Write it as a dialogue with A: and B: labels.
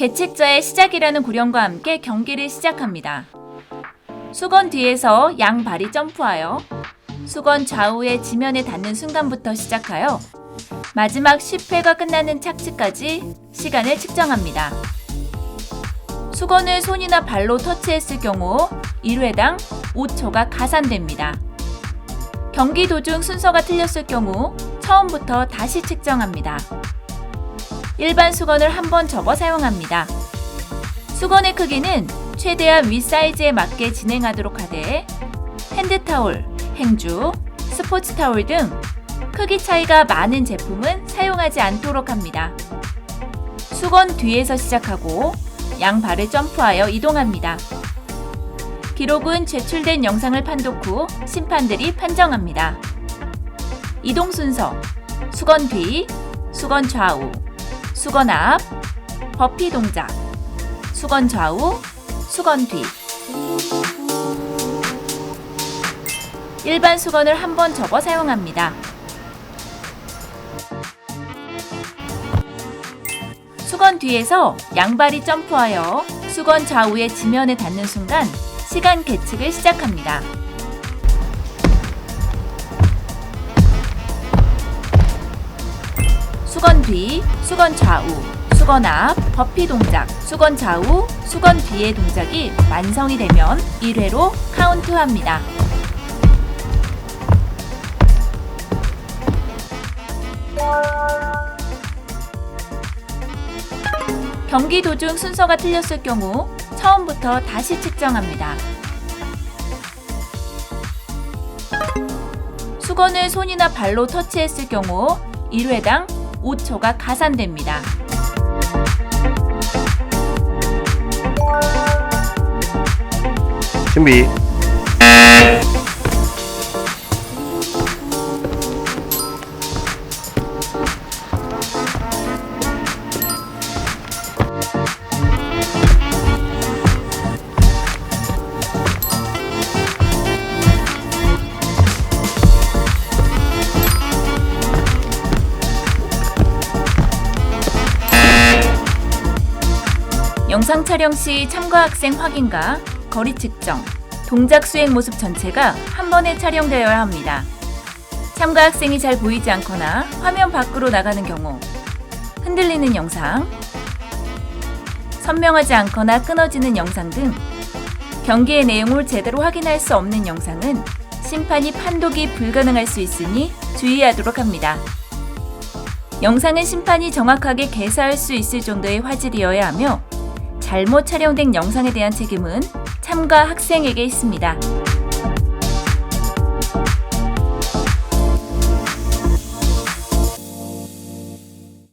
A: 개책자의 시작이라는 구령과 함께 경기를 시작합니다. 수건 뒤에서 양 발이 점프하여 수건 좌우의 지면에 닿는 순간부터 시작하여 마지막 10회가 끝나는 착지까지 시간을 측정합니다. 수건을 손이나 발로 터치했을 경우 1회당 5초가 가산됩니다. 경기 도중 순서가 틀렸을 경우 처음부터 다시 측정합니다. 일반 수건을 한 번 접어 사용합니다. 수건의 크기는 최대한 윗 사이즈에 맞게 진행하도록 하되 핸드타올, 행주, 스포츠 타올 등 크기 차이가 많은 제품은 사용하지 않도록 합니다. 수건 뒤에서 시작하고 양 발을 점프하여 이동합니다. 기록은 제출된 영상을 판독 후 심판들이 판정합니다. 이동 순서 수건 뒤, 수건 좌우, 수건 앞, 버피 동작, 수건 좌우, 수건 뒤. 일반 수건을 한 번 접어 사용합니다. 수건 뒤에서 양발이 점프하여 수건 좌우의 지면에 닿는 순간 시간 계측을 시작합니다. 뒤, 수건 좌우, 수건 앞, 버피 동작, 수건 좌우, 수건 뒤의 동작이 완성이 되면 1회로 카운트합니다. 경기 도중 순서가 틀렸을 경우 처음부터 다시 측정합니다. 수건을 손이나 발로 터치했을 경우 1회당 5초가 가산됩니다.
B: 준비.
A: 영상 촬영 시 참가 학생 확인과 거리 측정, 동작 수행 모습 전체가 한 번에 촬영되어야 합니다. 참가 학생이 잘 보이지 않거나 화면 밖으로 나가는 경우, 흔들리는 영상, 선명하지 않거나 끊어지는 영상 등 경기의 내용을 제대로 확인할 수 없는 영상은 심판이 판독이 불가능할 수 있으니 주의하도록 합니다. 영상은 심판이 정확하게 개사할 수 있을 정도의 화질이어야 하며 잘못 촬영된 영상에 대한 책임은 참가 학생에게 있습니다.